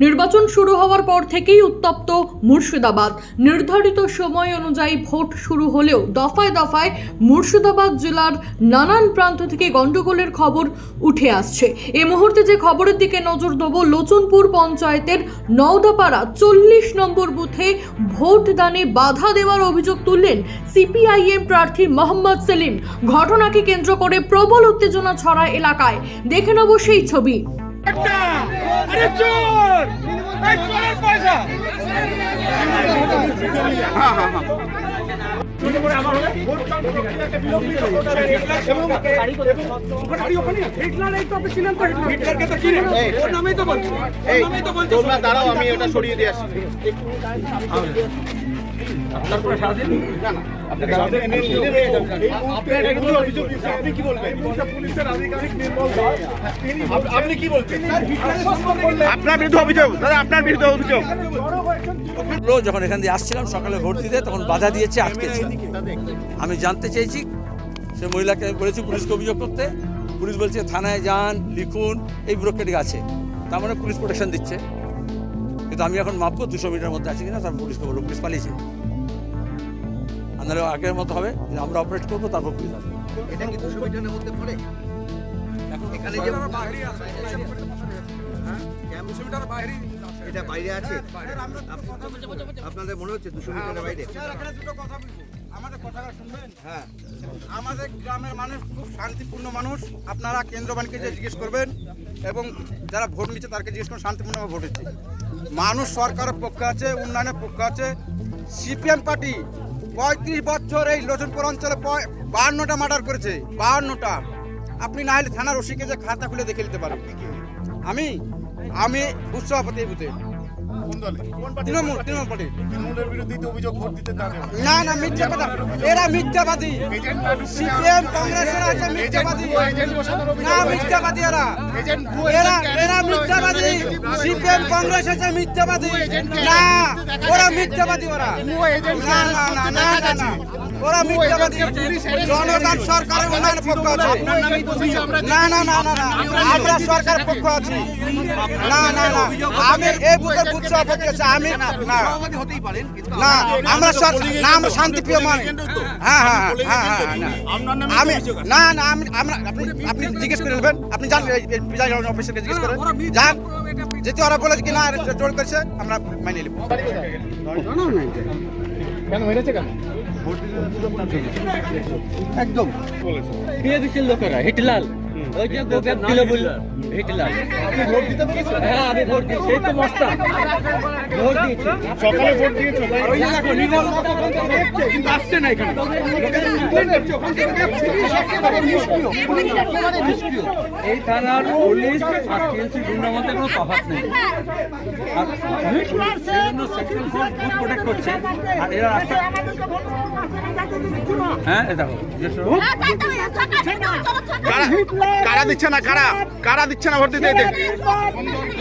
নির্বাচন শুরু হওয়ার পর থেকেই উত্তপ্ত মুর্শিদাবাদ। নির্ধারিত সময় অনুযায়ী ভোট শুরু হলেও দফায় দফায় মুর্শিদাবাদ জেলার নানান প্রান্ত থেকে গন্ডগোলের খবর উঠে আসছে। এ মুহূর্তে যে খবরের দিকে নজর দেব, লোচনপুর পঞ্চায়েতের নওদাপাড়া চল্লিশ নম্বর বুথে ভোট দানে বাধা দেওয়ার অভিযোগ তুললেন সিপিআইএম প্রার্থী মোহাম্মদ সেলিম। ঘটনাকে কেন্দ্র করে প্রবল উত্তেজনা ছড়ায় এলাকায়। দেখে নেব সেই ছবি। একটা। আরে চোর! এই চোরের পয়সা! হিটলারকে তো চিনেন ওর নামেই তো বলছি ওর নামেই তো বলছি তোমরা দাঁড়াও আমি ওটা সরিয়ে দিয়ে দাঁড়ান। আপনার বিরুদ্ধে অভিযোগ দাদা আপনার বিরুদ্ধে অভিযোগ। যখন এখান দিয়ে আসছিলাম সকালে ভোট দিতে তখন বাধা দিয়েছে আটকেছে আমি জানতে চেয়েছি সে মহিলাকে আমি বলেছি পুলিশকে অভিযোগ করতে। পুলিশ বলছে থানায় যান লিখুন এই ব্রোকেট আছে। তার মানে পুলিশ প্রোটেকশন দিচ্ছে। কিন্তু আমি এখন মাপবো দুশো মিটার মধ্যে আছি কিনা তার পুলিশকে বলব পুলিশ পালিয়েছে। নাহলে আগের মতো হবে যে আমরা অপারেট করব তারপর পুলিশ আসবে। এটা কি দুশো মিটারের মধ্যে পড়ে? এখানে যে এটা বাইরে আছে। আপনাদের মনে হচ্ছে দুশো মিটারের বাইরে? এখানে দুটো কথা বলব। আমাদের কথাটা শুনবেন? হ্যাঁ। আমাদের গ্রামের মানুষ খুব শান্তিপূর্ণ মানুষ। আপনারা কেন্দ্রবানকে যে জিজ্ঞেস করবেন এবং যারা ভোট নিচ্ছে তাদেরকে জিজ্ঞেস করুন শান্তিপূর্ণভাবে ভোট হচ্ছে। মানুষ সরকারের পক্ষে আছে উন্নয়নের পক্ষে আছে। সিপিএম পার্টি পঁয়ত্রিশ বছর এই লোচনপুর অঞ্চলে বাহান্নটা মার্ডার করেছে, বাহান্নটা। আপনি না হলে থানার ওসিকে যে খাতা খুলে দেখে নিতে পারেন। আমি আমি উৎসভাপতি এই বুথে তৃণমূল তৃণমূল পার্টি। না। না মিথ্যা কথা এরা মিথ্যাবাদী। সিপিএম কংগ্রেসের আছে মিথ্যাবাদী। না মিথ্যাবাদী এরা। এরা এরা মিথ্যাবাদী। সিপিএম কংগ্রেস আছে মিথ্যাবাদী। না ওরা মিথ্যাবাদী ওরা। না না না না না না। ওরা মিথ্যাবাদী। উন্নয়নের পক্ষ আছে। না না না না না আমরা সরকারের পক্ষ আছি। না না না আমি এই বুথের বুথ সভাপতি আছে। আমি না। না আমরা না আমরা শান্তিপ্রিয় মানুষ। হ্যাঁ হ্যাঁ হ্যাঁ হ্যাঁ হ্যাঁ না। আমি না না আমি আমরা আপনি আপনি জিজ্ঞেস করে নেবেন। আপনি যান বিজয় অফিসারকে জিজ্ঞেস করেন। যান। যেহেতু ওরা বলেছে কি না জোর করছে আমরা মানিয়ে নেব। দিয়ে দিচ্ছিল লোকেরা হিটলাল ওই যে দিল বলল হিটলাল হ্যাঁ আমি ভোট দিয়েছি সেই তো মস্তা। ভোট দিয়েছি। সকালে ভোট দিয়েছ ওই দেখো নির্মল কিন্তু আসছে না এখানে। এই থানার পুলিশ আর টিএলসি গুন্ডার মধ্যে কোনো তফাৎ নেই। প্রোটেক্ট করছে। আর এরা রাস্তা হ্যাঁ দেখো কারা দিচ্ছে না কারা? কারা দিচ্ছে না ভোট দিতে?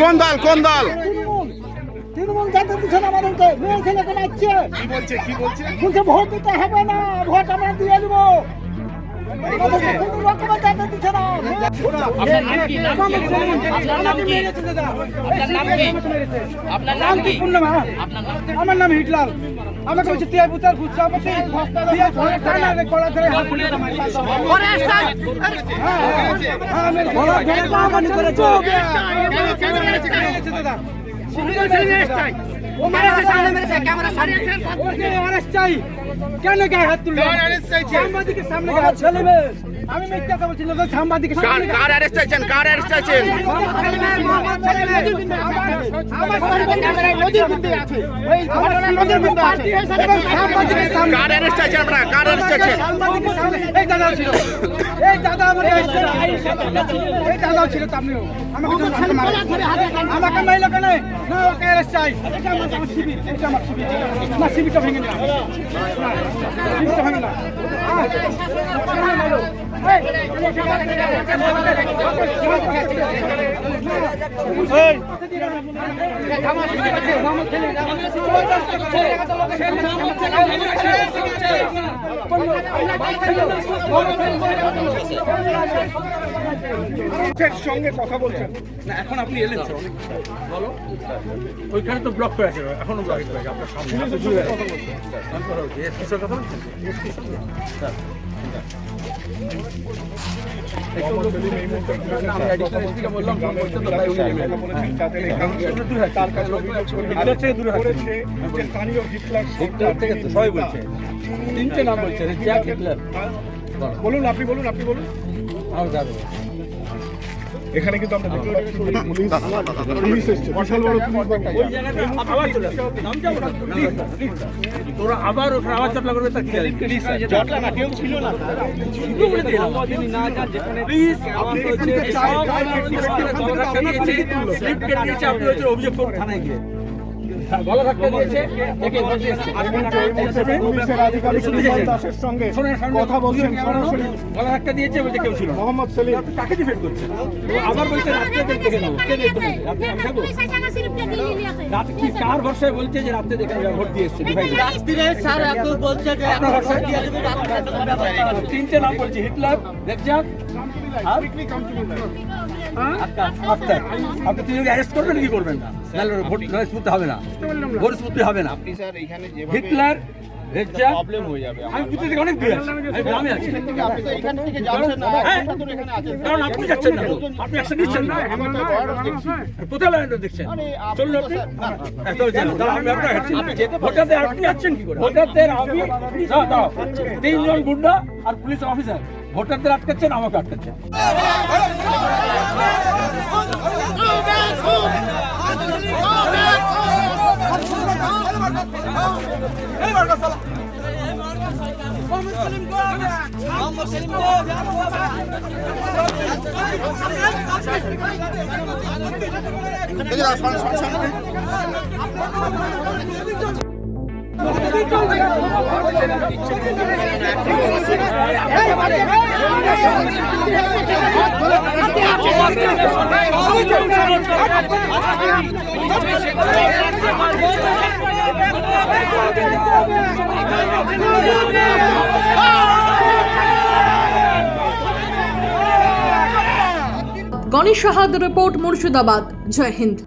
কোন দল? কোন দল? তৃণমূল। জানতে দিচ্ছে না আমাদেরকে মেয়ে ছেলেকে মারছে কি বলছে? কি বলছে? বলছে ভোট দিতে হবে না ভোট আমরা দিয়ে দেবো। আমার নাম হিটলাল। আমাকে বলছে তুই বুতার গুচ্ছা আমাকে তিয়াই ঘরে টানা রে কলা ধরে হাত তুলে মারি হ্যাঁ হ্যাঁ আমি গলা ধরে কামানি করেছে ও মেরেছে সামনে মেরেছে ক্যামেরা সামনে চাই। কেন গায়ে হাত সাংবাদিকের সামনে গায়ে হাত আমি মিথ্যা কথা বলছি না সাংবাদিকের সামনে কার অ্যারেস্ট চাইছেন? কার অ্যারেস্ট চাইছেন? কার অ্যারেস্ট চাইছেন আপনারা? কার অ্যারেস্ট চাইছেন? এই দাদা ছিল। এই দাদা আমার এই দাদাও ছিল তো আমাকে মাইলো কেন? না ওকে অ্যারেস্ট চাই। এটা আমার আমার শিবির। এটা আমার শিবির। না শিবিরটা ভেঙে ভেঙে না সঙ্গে কথা বলছেন। না এখন আপনি এলেন বলো। ওইখানে তো ব্লক করে আছে এখনও ব্লক করে আছে আপনার সামনে। কথা বলছি এসপির সঙ্গে কথা বলছেন? তিনটে নাম বলছে বলুন আপনি বলুন আপনি বলুন। আর যাবে। এখানে কিন্তু আমরা দেখতে পাচ্ছি পুলিশ পুলিশ এসছে বিশাল বড় পুলিশ বাহিনী। ওই জায়গাতে আবার চলে আসবে। নাম যাব না তো, please, please। তোরা আবার ওখানে আবার চাপলা করবে তার কি আছে? Please, sir, যেটা- শুরু করে দিলাম। Please, আমার তো হচ্ছে সব গলা ধাক্কা দিয়েছে, slip কেটে দিয়েছে, আপনি হচ্ছে অভিযোগ করুন থানায় গিয়ে। হ্যাঁ, গলা ধাক্কা দিয়েছে, একে? দাসের সঙ্গে কথা বলছেন সরাসরি। গলা ধাক্কা দিয়েছে বলছে কেউ ছিল মোহাম্মদ সেলিম। আপনি ডিফেন্ড করছেন? আবার বলছে রাত্রে দেখে নেব কে দেখবে রাত্রে আমি থাকব রাতে কি কার ভরসায় বলছে যে রাতে দেখে নেবে ভোট দিয়ে এসছে আপনার ভরসায়? তিনটে নাম বলছে হিটলার রেজ্জাক আর? আফতার আপনি তিনজনকে অ্যারেস্ট করবেন কি করবেন না? ভোট নয় স্মুথ হবে না। ভোট স্মুথ হবে না। হিটলার প্রবলেম হয়ে আপনি যাচ্ছেন না। তো। আপনি একশো দিচ্ছেন না। কোথায় দেখছেন চলুন আপনি হ্যাঁ। ভোটারদের আপনি যাচ্ছেন কি করে? ভোটারদের আমি দাঁড়াও, দাঁড়াও। তিনজন গুন্ডা আর পুলিশ অফিসার। ভোটারদের আটকাচ্ছেন আমাকে আটকাচ্ছেন। গণেশ সাহাদ রিপোর্ট মুর্শিদাবাদ। জয় হিন্দ।